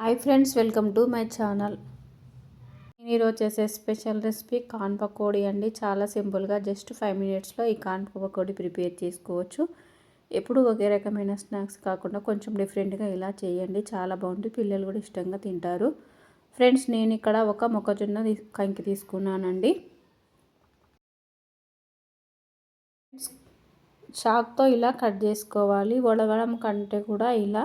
Hi friends welcome to my channel. నేను ఈరోజు చేసే స్పెషల్ రెసిపీ కాన్ పకోడీ అండి. చాలా సింపుల్గా జస్ట్ ఫైవ్ మినిట్స్లో ఈ కాన్ పకోడీ ప్రిపేర్ చేసుకోవచ్చు. ఎప్పుడు ఒకే రకమైన స్నాక్స్ కాకుండా కొంచెం డిఫరెంట్గా ఇలా చేయండి. చాలా బాగుంటుంది పిల్లలు కూడా ఇష్టంగా తింటారు. ఫ్రెండ్స్ నేను ఇక్కడ ఒక మొక్కజొన్న కంకి తీసుకున్నానండి. షాక్తో ఇలా కట్ చేసుకోవాలి. వడవడం కంటే కూడా ఇలా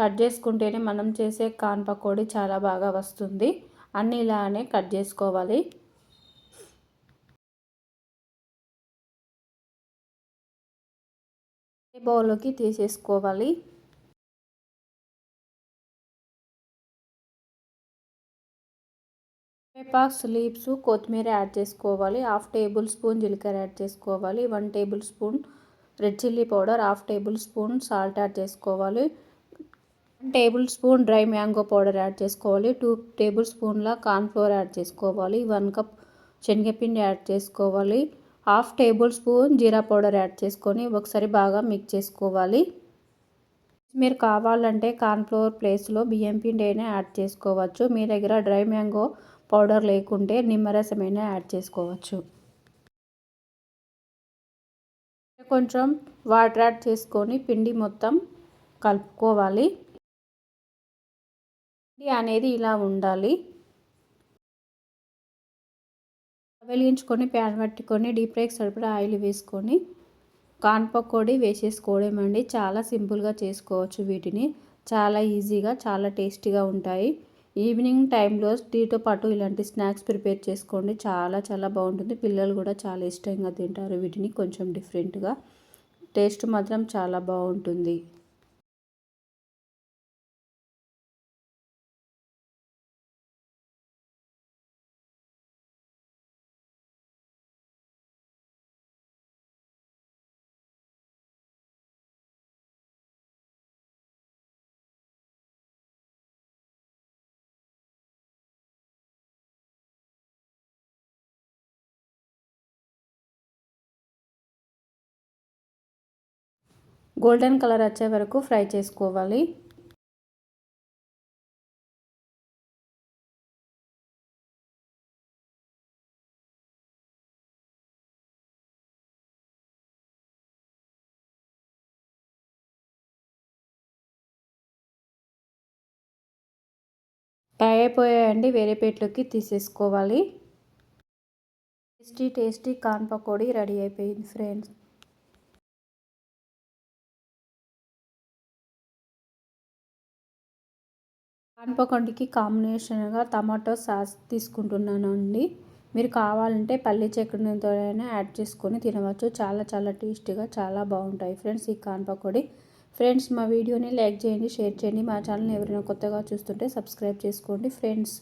కట్ చేసుకుంటేనే మనం చేసే కాన్ పకోడీ చాలా బాగా వస్తుంది. అన్నీ ఇలానే కట్ చేసుకోవాలి. బౌల్లోకి తీసేసుకోవాలి. పేపాక్స్ లీవ్స్ కొత్తిమీర యాడ్ చేసుకోవాలి. హాఫ్ టేబుల్ స్పూన్ జీలకర్ర యాడ్ చేసుకోవాలి. One tablespoon red chilli powder half tablespoon salt add చేసుకోవాలి. Tablespoon dry mango powder add చేసుకోవాలి. టూ టేబుల్ స్పూన్ల కార్న్ఫ్లోర్ యాడ్ చేసుకోవాలి. వన్ కప్ శనగపిండి యాడ్ చేసుకోవాలి. హాఫ్ టేబుల్ స్పూన్ జీరా పౌడర్ యాడ్ చేసుకొని ఒకసారి బాగా మిక్స్ చేసుకోవాలి. మీరు కావాలంటే కార్న్ఫ్లోర్ ప్లేస్లో బియ్యం పిండి అయినా యాడ్ చేసుకోవచ్చు. మీ దగ్గర డ్రై మ్యాంగో పౌడర్ లేకుంటే నిమ్మరసమైనా యాడ్ చేసుకోవచ్చు. కొంచెం వాటర్ యాడ్ చేసుకొని పిండి మొత్తం కలుపుకోవాలి. అనేది ఇలా ఉండాలి. వెలిగించుకొని ప్యాన్ పట్టుకొని డీప్ ఫ్రైకి సరిపడా ఆయిల్ వేసుకొని కాన్ పకోడీ వేసేసుకోవడం అండి. చాలా సింపుల్గా చేసుకోవచ్చు వీటిని. చాలా ఈజీగా చాలా టేస్టీగా ఉంటాయి. ఈవినింగ్ టైంలో టీతో పాటు ఇలాంటి స్నాక్స్ ప్రిపేర్ చేసుకోండి. చాలా చాలా బాగుంటుంది. పిల్లలు కూడా చాలా ఇష్టంగా తింటారు వీటిని. కొంచెం డిఫరెంట్గా. టేస్ట్ మాత్రం చాలా బాగుంటుంది. గోల్డెన్ కలర్ వచ్చే వరకు ఫ్రై చేసుకోవాలి. ఫ్రై అయిపోయాయండి వేరే ప్లేట్లోకి తీసేసుకోవాలి. Tasty tasty corn pakodi ready అయిపోయింది ఫ్రెండ్స్. కాన్పకొండికి కాంబినేషన్గా టమాటో సాస్ తీసుకుంటున్నాను అండి మీరు కావాలంటే పల్లి చక్కెరతో యాడ్ చేసుకొని తినవచ్చు. చాలా చాలా టేస్టీగా చాలా బాగుంటాయి ఫ్రెండ్స్ ఈ కాన్ పకోడీ ఫ్రెండ్స్ మా వీడియోని లైక్ చేయండి షేర్ చేయండి. మా ఛానల్ని ఎవరైనా కొత్తగా చూస్తుంటే సబ్స్క్రైబ్ చేసుకోండి ఫ్రెండ్స్.